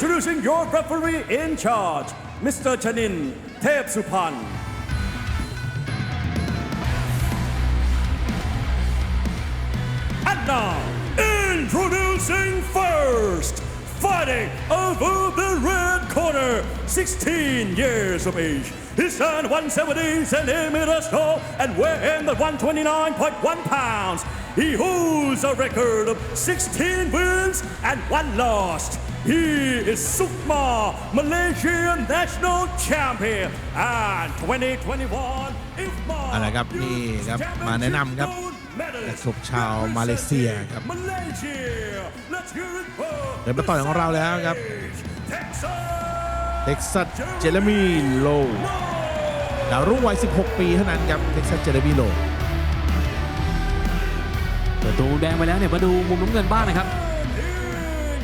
Introducing your referee in charge, Mr. Chanin Tep Supan. And now, introducing first, fighting over the red corner, 16 years of age. He stand 170 centimeters tall and weigh in at 129.1 pounds. He holds a record of 16 wins and one loss. He is Sukma, Malaysian national champion and 2021 IFMA เอาละครับนี่ครับมาแนะนำครับนักชกชาวมาเลเซียครับ Malaysia. Let's hear it for เดินมาต่อยของเราแล้วครับ Texas. เท็กซัสเจเรมีโลดาวรุ่งวัย 16 ปีเท่านั้นครับเท็กซัสเจเรมีโลเปิดตัวมุมแดงไปแล้วเนี่ยมาดูมุมน้ำเงินบ้างนะครับ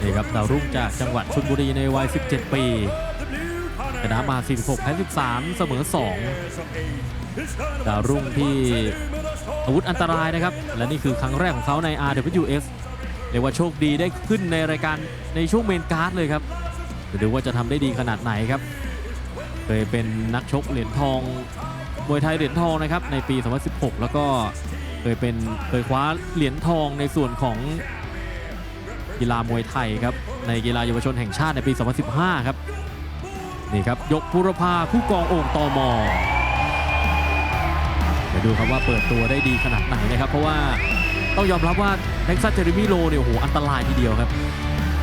นี่ครับดาวรุ่งจากจังหวัดชลบุรีในวัย 17 ปีชนะมา 46แพ้13 เสมอ 2 ดาวรุ่งที่อาวุธอันตรายนะครับ และนี่คือครั้งแรกของเขาใน RWS เรียกว่าโชคดีได้ขึ้นในรายการในช่วงเมนการ์ดเลยครับดูว่าจะทำได้ดีขนาดไหนครับ เคยเป็นนักชกเหรียญทองมวยไทยเหรียญทองนะครับในปี 2016 แล้วก็เคยเป็นเคยคว้าเหรียญทองในส่วนของ กีฬามวยไทยครับในกีฬาเยาวชนแห่งชาติในปี 2015 ครับนี่ครับยกบุรพาผู้กองโอ่งตอมอเดี๋ยวดูครับว่าเปิดตัวได้ดีขนาดไหนนะครับ เพราะว่าต้องยอมรับว่าเท็กซัสเจอร์มี่โลเนี่ยโอ้โหอันตรายทีเดียวครับ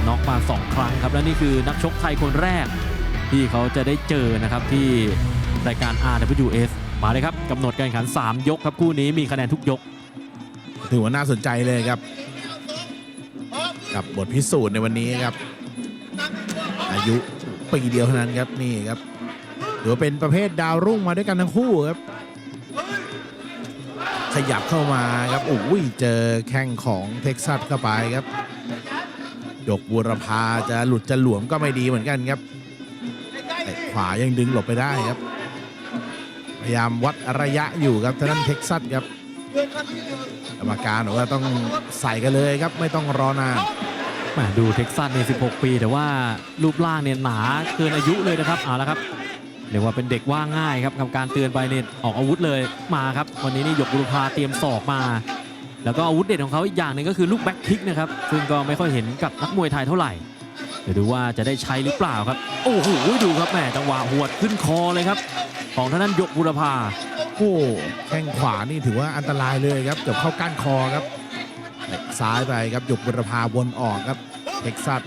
น็อกมา 2 ครั้งครับ และนี่คือนักชกไทยคนแรก ที่เขาจะได้เจอนะครับที่รายการ RWS มาเลยครับกำหนดการแข่งขัน 3 ยกครับคู่นี้มีคะแนนทุกยก ถือว่าน่าสนใจเลยครับ กับบทพิสูจน์ในวันนี้ครับ อายุปีเดียวเท่านั้นครับนี่ครับถือว่าเป็นประเภทดาวรุ่งมาด้วยกันทั้งคู่ครับ ขยับเข้ามาครับโอ้ยเจอแข้งของเท็กซัสเข้าไปครับยกบูรพาจะหลุดจะหลวมก็ไม่ดีเหมือนกันครับขวายังดึงหลบไปได้ครับ พยายามวัดระยะอยู่ครับทางด้านเท็กซัสครับ กรรมการบอกว่าต้องใส่กันเลยครับไม่ต้องรอนานม่ดูเท็กซัสในย16 ปี แต่ว่ารูปร่างเนี่ยหนาเกินอายุเลยนะครับเอาละครับเรียกว่าเป็นเด็กว่าง่ายครับกรรมการเตือนไปเนี่ยออกอาวุธเลยมาครับ วันนี้นี่หยกบุรพาเตรียมศอกมา แล้วก็อาวุธเด็ดของเขาอีกอย่างหนึ่งก็คือลูกแบ็คคิกนะครับซึ่งก็ไม่ค่อยเห็นกับนักมวยไทยเท่าไหร่เดี๋ยวดูว่าจะได้ใช้หรือเปล่าครับ โอ้โหดูครับแหมจังหวะหวดขึ้นคอเลยครับ ของท่านนั้นหยกบุรพาโอ้แข้งขวานี่ถือว่าอันตรายเลยครับเกือบเข้าก้านคอครับเตะซ้ายไปครับหยกบุรพาวนออกครับเท็กซัส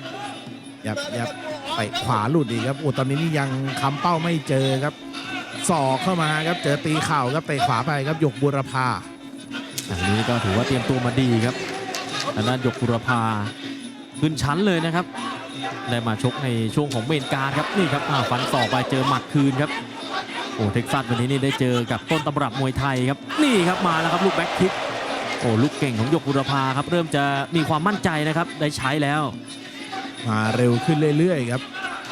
ยับยับเตะขวาหลุดอีกครับโอ้ตอนนี้นี่ยังค้ำเป้าไม่เจอครับศอกเข้ามาครับเจอตีเข่าครับเตะขวาไปครับหยกบุรพาอันนี้ก็ถือว่าเตรียมตัวมาดีครับทางด้านหยกบุรพาขึ้นชั้นเลยนะครับ ได้มาชกในช่วงของเมนการครับนี่ครับฟันศอกไปเจอหมัดคืนครับ โอ้เท็กซัสวันนี้นี่ได้เจอกับต้นตำรับมวยไทยครับนี่ครับมาแล้วครับลูกแบ็คคิกโอ้ลูกเก่งของหยกบุรพาครับเริ่มจะมีความมั่นใจนะครับได้ใช้แล้ว มาเร็วขึ้นเรื่อยๆครับ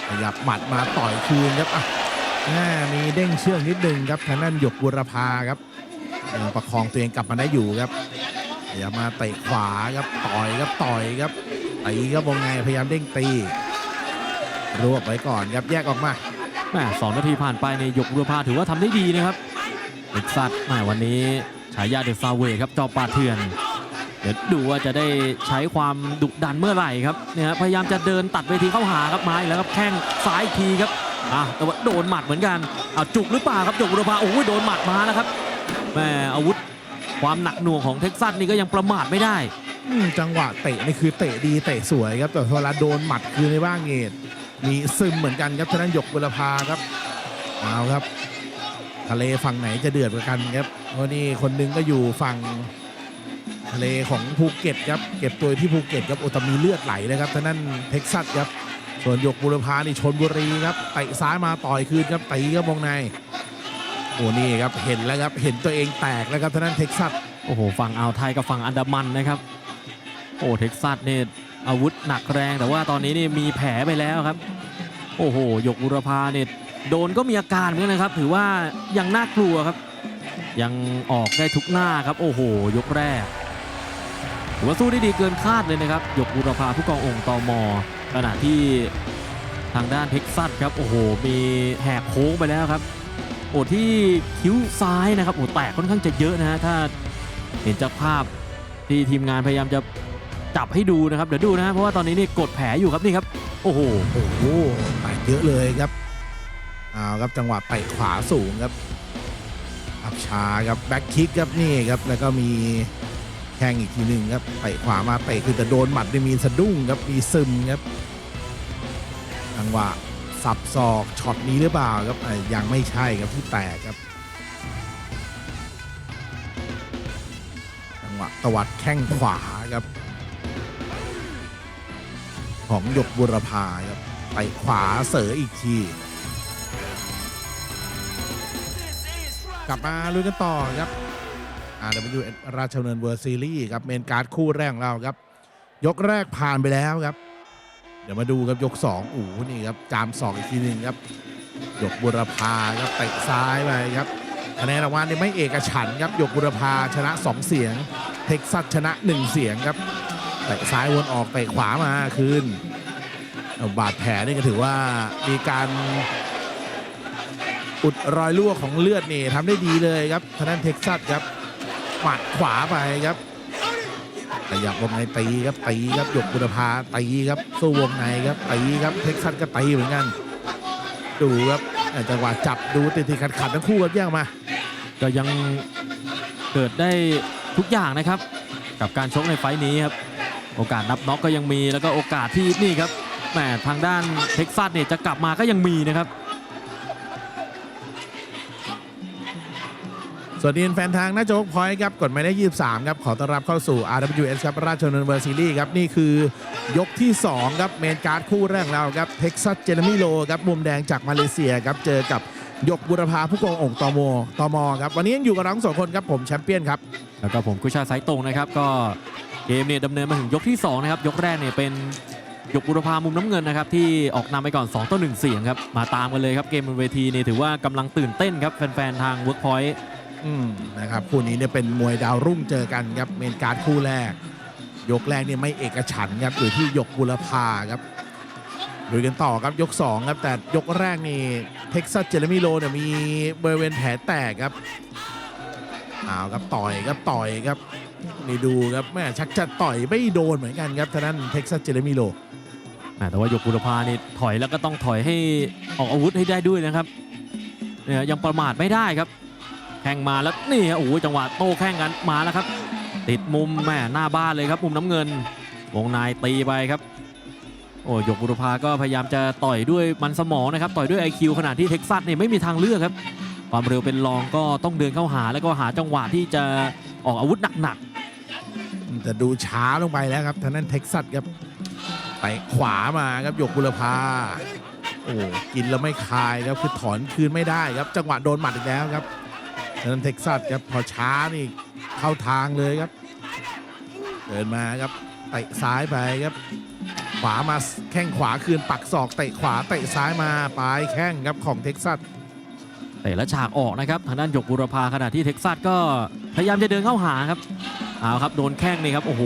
ขยับหมัดมาต่อยคืนครับอะแม่มีเด้งเชือกนิดนึงครับทางด้นหยกบุรพาครับยังประคองตัวเองกลับมาได้อยู่ครับพยายามาเตะขวาครับต่อยครับต่อยครับตีครับวงในพยายามเด้งตีรวบไว้ก่อนครับแยกออกมา แม่สองนาทีผ่านไปในยหยกบุรพาถือว่าทำได้ดีนะครับเด็กซัดแม่วันนี้ฉายาเดอะซาเวยครับจอปาเถื่อน เดี๋ยวดูว่าจะได้ใช้ความดุดันเมื่อไหร่ครับเนี่ยพยายามจะเดินตัดเวทีเข้าหาครับไม้แล้วครับแข้งซ้ายอีกทีครับอะแต่ว่าโดนหมัดเหมือนกันเอาจุกหรือเปล่าครับหยกบุรพาโอ้ยโดนหมัดมาแล้วครับแม่อาวุธความหนักหน่วงของเท็กซัสนี่ก็ยังประมาทไม่ได้จังหวะเตะนี่คือเตะดีเตะสวยครับแต่เวลาโดนหมัดคือในบ้างเงต มีซึมเหมือนกันครับทางด้นหยกบุรพาครับเอาครับ ทะเลฝั่งไหนจะเดือดกว่ากันครับเพราะนี่คนหนึงก็อยู่ฝั่งทะเลของภูเก็ตครับเก็บตัวที่ภูเก็ตครับโอแตมีเลือดไหลนะครับทานั้นเท็กซัสครับส่วนหยกบุรพานี่ชนบุรีครับเตะซ้ายมาต่อยคืนครับตีครับวงในโอ้นี่ครับเห็นแล้วครับเห็นตัวเองแตกแล้วครับทานั้นเท็กซัสโอ้โหฝั่งอ่าวไทยกับฝั่งอันดามันนะครับโอ้เท็กซัสเนี่ย อาวุธหนักแรงแต่ว่าตอนนี้นี่มีแผลไปแล้วครับ โอ้โหหยกบุรพาเนี่ยโดนก็มีอาการเหมือนกันนะครับ ถือว่ายังน่ากลัวครับ ยังออกได้ทุกหน้าครับ โอ้โห ยกแรกถือว่าสู้ได้ดีเกินคาดเลยนะครับหยกบุรพาผู้กององค์ตอมอขณะที่ทางด้านเท็กซัสครับโอ้โห มีแหกโค้งไปแล้วครับ โอ้ที่คิ้วซ้ายนะครับโอ้แตกค่อนข้างจะเยอะนะฮะถ้าเห็นจากภาพที่ทีมงานพยายามจะ จับให้ดูนะครับ เดี๋ยวดูนะฮะเพราะว่าตอนนี้นี่กดแผลอยู่ครับนี่ครับ โอ้โหโอ้โหแตกเยอะเลยครับเอาครับจังหวะเตะขวาสูงครับอับชาครับแบ็คคิกครับนี่ครับแล้วก็มีแข้งอีกทีหนึ่งครับเตะขวามาเตะคือแต่โดนหมัดมีสะดุ้งครับมีซึมครับจังหวะสับศอกช็อตนี้หรือเปล่าครับอะยังไม่ใช่ครับที่แตกครับจังหวะตวัดแข้งขวาครับ ของหยกบุรพาครับไปขวาเสยออีกที กลับมาลุยกันต่อครับ RW ราชดำเนินเวอร์ซีรีส์ครับเมนการ์ดคู่แรกของเราครับ ยกแรกผ่านไปแล้วครับ เดี๋ยวมาดูครับยก 2อู๋นี่ครับจามสองอีกทีหนึ่งครับหยกบุรพาครับเตะซ้ายไปครับคะแนนรางวัลนี่ไม่เอกฉันครับหยกบุรพาชนะ 2 เสียง เท็กซัสชนะ 1 เสียงครับ เตะซ้ายวนออกเตะขวามาคืนเอบาดแผลนี่ก็ถือว่ามีการอุดรอยรั่วของเลือดนี่ทำได้ดีเลยครับทางด้านเท็กซัสครับหมัดขวาไปครับขยับวงในตีครับตีครับหยกบุรพาตีครับสู้วงในครับตีครับเท็กซัสก็ตีเหมือนกันดูครับอ่จังหวะจับดูติดติดขัดขัดๆทั้งคู่ครับแย่งมา ก็ยังเกิดได้ทุกอย่างนะครับ กับการชกในไฟต์นี้ครับ โอกาสนับน็อกก็ยังมีแล้วก็โอกาสที่นี่ครับแหมทางด้านเท็กซัสเนี่ยจะกลับมาก็ยังมีนะครับ สวัสดีแฟนทางหน้าโจ๊กพอยต์ครับกดหมายเลข23 ครับ ขอต้อนรับเข้าสู่ RWS ครับราชดำเนินเวอร์ซีรีส์ครับ นี่คือยกที่ 2 ครับ เมนการ์ดคู่แรกของเราครับเท็กซัสเจเรมิโลครับมุมแดงจากมาเลเซียครับ เจอกับยกบุรพาผู้กององค์ตอมตอมครับ วันนี้ยังอยู่กับเราทั้งสองคนครับผมแชมเปี้ยนครับ แล้วก็ผมกุชาสายตรงนะครับ ก็ เกมเนี่ยดำเนินมาถึงยกที่2นะครับยกแรกเนี่ยเป็นยกบุรพามุมน้ำเงินนะครับที่ออกนำไปก่อน 2 ต่อ 1 เสียงครับมาตามกันเลยครับเกมบนเวทีเนี่ยถือว่ากำลังตื่นเต้นครับแฟนๆ ทางเวิร์กพอยต์นะครับคู่นี้เนี่ยเป็นมวยดาวรุ่งเจอกันครับเมนการ์ดคู่แรก ยกแรกเนี่ยไม่เอกฉันครับอยู่ที่ยกบุรพาครับดูกันต่อครับยก2ครับแต่ยกแรกนี่เท็กซัสเจเรมิโลเนี่ยมีบริเวณแผลแตกครับอ้าวครับต่อยครับต่อยครับ นี่ดูครับแม่ชักจะต่อยไม่โดนเหมือนกันครับท่านั้นเท็กซัสเจเรมิโลอ่แต่ว่ายกบุรพานี่ถอยแล้วก็ต้องถอยให้ออกอาวุธให้ได้ด้วยนะครับเนี่ยยังประมาทไม่ได้ครับแข่งมาแล้วนี่ฮะโอ้โหจังหวะโต้แข่งกันมาแล้วครับ ติดมุมแม่หน้าบ้านเลยครับมุมน้ำเงิน วงในตีไปครับโอ้ยกบุรพาก็พยายามจะต่อยด้วยมันสมองนะครับต่อยด้วย IQ ขณะที่เท็กซัสเนี่ยไม่มีทางเลือกครับ ความเร็วเป็นรองก็ต้องเดินเข้าหาแล้วก็หาจังหวะที่จะออกอาวุธหนัก แต่ดูช้าลงไปแล้วครับท่านั้นเท็กซัสครับไปขวามาครับหยกบุรพาโอ้กินแล้วไม่คายครับคือถอนคืนไม่ได้ครับ จังหวะโดนหมัดอีกแล้วครับท่านั้นเท็กซัสครับพอช้านี่เข้าทางเลยครับเดินมาครับเตะซ้ายไปครับ ขวามาแข้งขวาคืนปักศอกเตะขวาเตะซ้ายมาปลายแข้งครับของเท็กซัสๆแต่ละฉากออกนะครับทางด้านยกบุรพาขณะที่เท็กซัสก็พยายามจะเดินเข้าหาครับ เอาครับโดนแข้งนี่ครับโอ้โห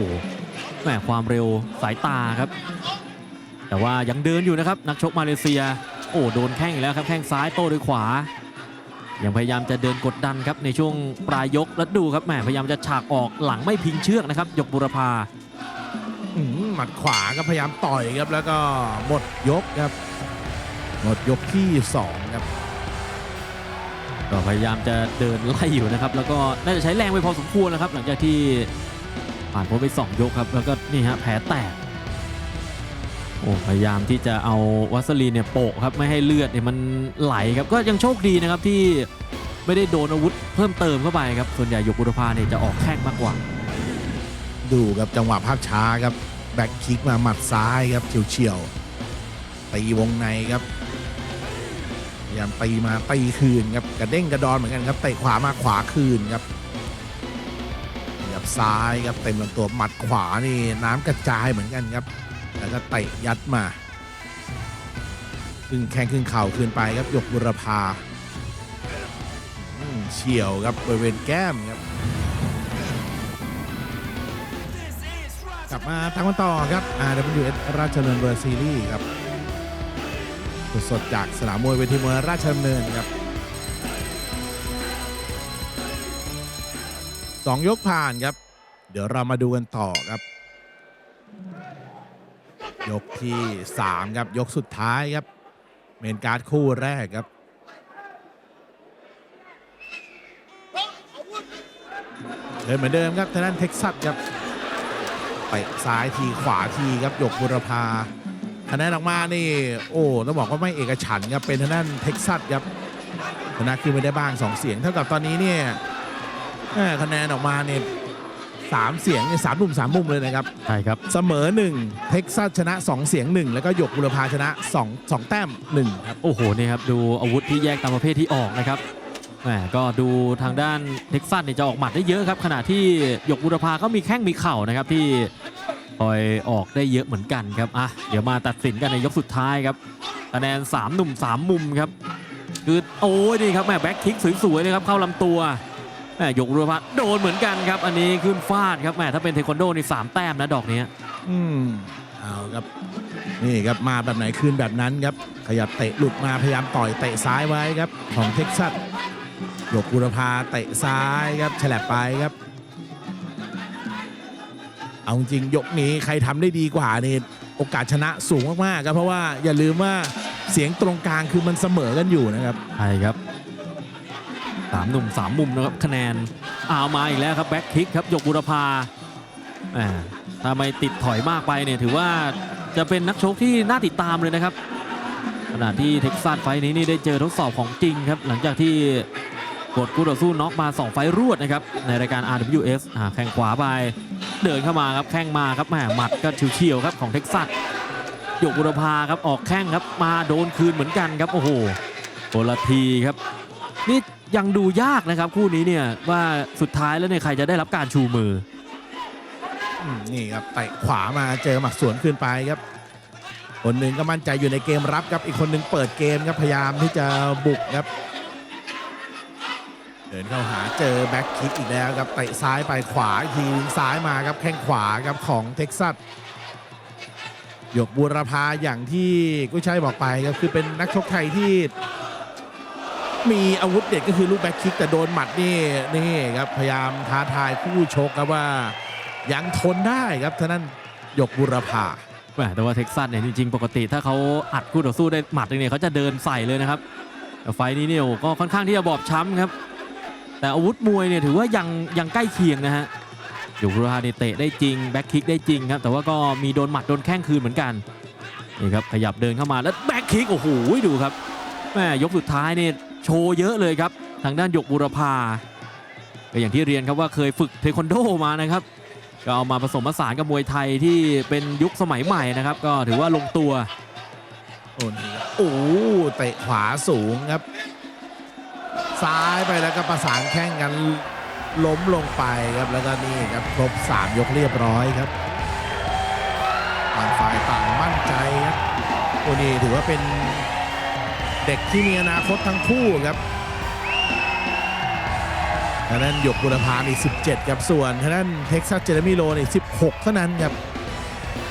แหมความเร็วสายตาครับ แต่ว่ายังเดินอยู่นะครับนักชกมาเลเซีย โอ้โดนแข้งอีกแล้วครับแข้งซ้ายโต้ด้วยขวา ยังพยายามจะเดินกดดันครับในช่วงปลายยกแล้วดูครับแหมพยายามจะฉากออกหลังไม่พิงเชือกนะครับยกบุรพาอื้อหือหมัดขวาก็พยายามต่อยครับแล้วก็หมดยกครับ หมดยกที่สองครับ ก็พยายามจะเดินไล่อยู่นะครับ แล้วก็น่าจะใช้แรงไปพอสมควรนะครับ หลังจากที่ผ่านพ้นไปสองยกครับ แล้วก็นี่ฮะแผลแตกโอ้พยายามที่จะเอาวัสลีนเนี่ยโปะครับไม่ให้เลือดเนี่ยมันไหลครับก็ยังโชคดีนะครับที่ไม่ได้โดนอาวุธเพิ่มเติมเข้าไปครับส่วนใหญ่ยกบุรพาเนี่ยจะออกแข้งมากกว่า ดูครับจังหวะภาพช้าครับแบ็คคิกมาหมัดซ้ายครับเฉียวๆตีวงในครับ ยายามตีมาตีคืนครับกระเด้งกระดอนเหมือนกันครับเตะขวามาขวาคืนครับยับซ้ายครับเต็มลำตัวหมัดขวานี่น้ำกระจายเหมือนกันครับ แล้วก็เตะยัดมาครึ่งแข้งครึ่งเข่าคืนไปครับยกบุรพาเฉียวครับบริเวณแก้มครับกลับมาทางกันต่อครับ RWS ราชดำเนินเวอร์ซีรีส์ครับ สดๆจากสนามมวยเวทีมวยราชดำเนินครับสองยกผ่านครับ เดี๋ยวเรามาดูกันต่อครับ ยกที่3ครับยกสุดท้ายครับ เมนการ์ดคู่แรกครับเดินเหมือนเดิมครับทางด้านเท็กซัสครับไปซ้ายทีขวาทีครับหยกบุรพา คะแนนออกมานี่ โอ้ต้องบอกว่าไม่เอกฉันท์ครับเป็นทางด้านเท็กซัสครับชนะคือไม่ได้บ้าง 2 เสียง เท่ากับตอนนี้เนี่ยแม่คะแนนออกมาเนี่ยสามเสียงเนี่ยสามมุมสามมุมเลยนะครับใช่ครับเสมอ1เท็กซัสชนะ 2 เสียง 1 แล้วก็หยกบุรพาชนะ2 2แต้ม1ครับโอ้โหนี่ครับดูอาวุธที่แยกตามประเภทที่ออกนะครับแหมก็ดูทางด้านเท็กซัสเนี่ยจะออกหมัดได้เยอะครับขณะที่หยกบุรพาก็มีแข้งมีเข่านะครับที่ คอยออกได้เยอะเหมือนกันครับอะเดี๋ยวมาตัดสินกันในยกสุดท้ายครับคะแนน 3 หนุ่ม 3 มุมครับคือโอ้ยนี่ครับแหมแบ็คคิกสวยๆเลยครับเข้าลำตัวแมหยกบุรพาโดนเหมือนกันครับ อันนี้ขึ้นฟาดครับแหมถ้าเป็นเทควันโดนี่สามแต้มนะดอกนี้อืมเอาครับนี่ครับมาแบบไหนคืนแบบนั้นครับ ขยับเตะหลุดมาพยายามต่อยเตะซ้ายไว้ครับ ของเท็กซัสหยกบุรพาเตะซ้ายครับฉลับไปครับ เอาจริงยกนี้ใครทำได้ดีกว่านี่โอกาสชนะสูงมากๆครับเพราะว่าอย่าลืมว่าเสียงตรงกลางคือมันเสมอกันอยู่นะครับใช่ครับสามหนุ่มสามมุมนะครับคะแนนเอามาอีกแล้วครับแบ็คคิกครับยกบุรพาถ้าไม่ติดถอยมากไปเนี่ยถือว่าจะเป็นนักชกที่น่าติดตามเลยนะครับขณะที่เท็กซัสไฟท์นี้นี่ได้เจอทดสอบของจริงครับ หลังจากที่กดคู่ต่อสู้น็อกมา 2 ไฟรวดนะครับในรายการ RWS แข้งขวาไป เดินเข้ามาครับแข้งมาครับแหมหมัดก็เฉียวๆครับของเท็กซัสหยกบุรพาครับออกแข้งครับมาโดนคืนเหมือนกันครับโอ้โหคนลทีครับนี่ยังดูยากนะครับคู่นี้เนี่ยว่าสุดท้ายแล้วเนี่ยใครจะได้รับการชูมืออืมนี่ครับเตะขวามาเจอหมัดสวนขึ้นไปครับ คนหนึ่งก็มั่นใจอยู่ในเกมรับครับอีกคนหนึ่งเปิดเกมครับพยายามที่จะบุกครับ เดินเข้าหาเจอแบ็คคิกอีกแล้วครับเตะซ้ายไปขวาอีกทีซ้ายมาครับแข้งขวาครับของเท็กซัสหยกบูรพาอย่างที่กุ้ยชัยบอกไปครับคือเป็นนักชกไทยที่ มีอาวุธเด็ดก็คือลูกแบ็คคิกแต่โดนหมัดนี่นี่ครับพยายามท้าทายคู่ชกครับว่า ยังทนได้ครับท่านั้นหยกบุรพาแต่ว่าเท็กซัสเนี่ยจริงๆ ปกติถ้าเขาอัดคู่ต่อสู้ได้หมัดเนี่ยเขาจะเดินใส่เลยนะครับไฟนี้เนี่ยก็ค่อนข้างที่จะบอบช้ำครับ แต่อาวุธมวยเนี่ยถือว่ายังยังใกล้เคียงนะฮะยู่ราเนี่ยเตะได้จริงแบ็คคิกได้จริงครับแต่ว่าก็มีโดนหมัดโดนแข้งคืนเหมือนกันนี่ครับขยับเดินเข้ามาแล้วแบ็คคิกโอ้โหดูครับแม่ยกสุดท้ายเนี่ยโชว์เยอะเลยครับทางด้านหยกบุรพาก็อย่างที่เรียนครับว่าเคยฝึกเทควันโดมานะครับก็เอามาผสมผสานกับมวยไทยที่เป็นยุคสมัยใหม่นะครับ ก็ถือว่าลงตัว โอ้โอ้เตะขวาสูงครับ ซ้ายไปแล้วก็ประสานแข้งกันล้มลงไปครับแล้วก็นี่ครับครบ 3 ยกเรียบร้อยครับต่างฝ่ายต่างมั่นใจครับโอ้นี่ถือว่าเป็นเด็กที่มีอนาคตทั้งคู่ครับทางด้นหยกบุรพานี่17ครับส่วนทางด้นเท็กซัสเจเรมิโลนี่16 เท่านั้นครับ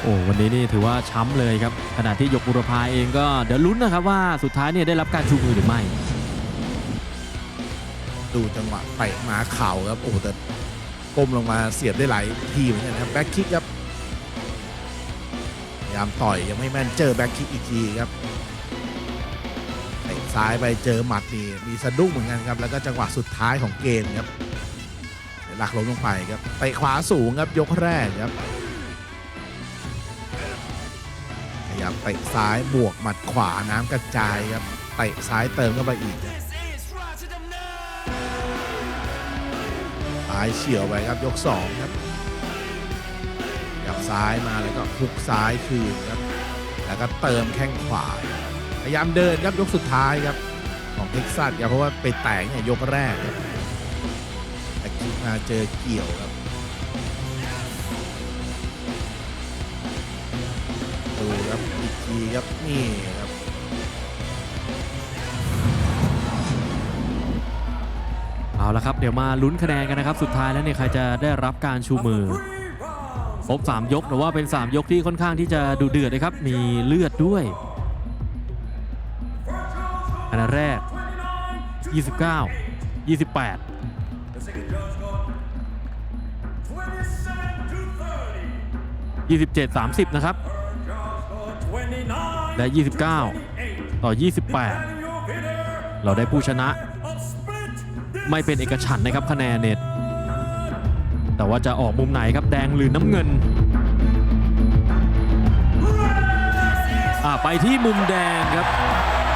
โอ้วันนี้นี่ถือว่าช้ำเลยครับขณะที่ยกบุรพาเองก็เดี๋ยวลุ้นนะครับว่าสุดท้ายเนี่ยได้รับการชูมือหรือไม่ ดูจังหวะเตะหมาเข่าครับโอ้แต่ก้มลงมาเสียบได้หลายทีเหมือนกันครับแบ็คคิกครับพยายามต่อยยังไม่แม่นเจอแบ็คคิกอีกทีครับเตะซ้ายไปเจอหมัดนี่มีสะดุ้งเหมือนกันครับแล้วก็จังหวะสุดท้ายของเกมครับหลักล้มลงไปครับเตะขวาสูงครับยกแรกครับพยายามเตะซ้ายบวกหมัดขวาน้ำกระจายครับเตะซ้ายเติมเข้าไปอีกครับ ซ้ายเฉียวไปครับยก2ครับยับซ้ายมาแล้วก็ฮุกซ้ายคืนครับแล้วก็เติมแข้งขวาพยายามเดินครับยกสุดท้ายครับของเท็กซัสครับเพราะว่าไปแตกเนี่ยยกแรกครับแต่คิมาเจอเกี่ยวครับดูครับอีกทีครับนี่ครับ เอาละครับเดี๋ยวมาลุ้นคะแนนกันนะครับสุดท้ายแล้วเนี่ยใครจะได้รับการชูมือครบ3 ยกแต่ว่าเป็น 3 ยกที่ค่อนข้างที่จะดูเดือดนะครับ มีเลือดด้วยคะแนนแรก 29 28 27 30 นะครับ และ 29 ต่อ 28 เราได้ผู้ชนะ ไม่เป็นเอกฉันท์นะครับคะแนนเน็ต แต่ว่าจะออกมุมไหนครับแดงหรือน้ำเงินอ่าไปที่มุมแดงครับ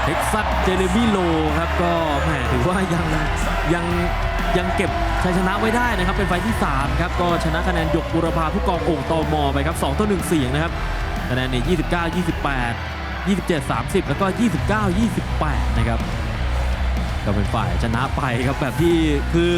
เท็กซัสเจเรมี่โลครับก็แหมถือว่ายังยังยังเก็บชัยชนะไว้ได้นะครับ เป็นไฟที่ 3 ครับ ก็ชนะคะแนนยกบุรพาผู้กองโอ่งตอมอไปครับ2ต่อ1เสียงนะครับคะแนนเนี่ย29 28 27 30 แล้วก็ 29 28 นะครับ ก็เป็นฝ่ายชนะไปครับแบบที่คือ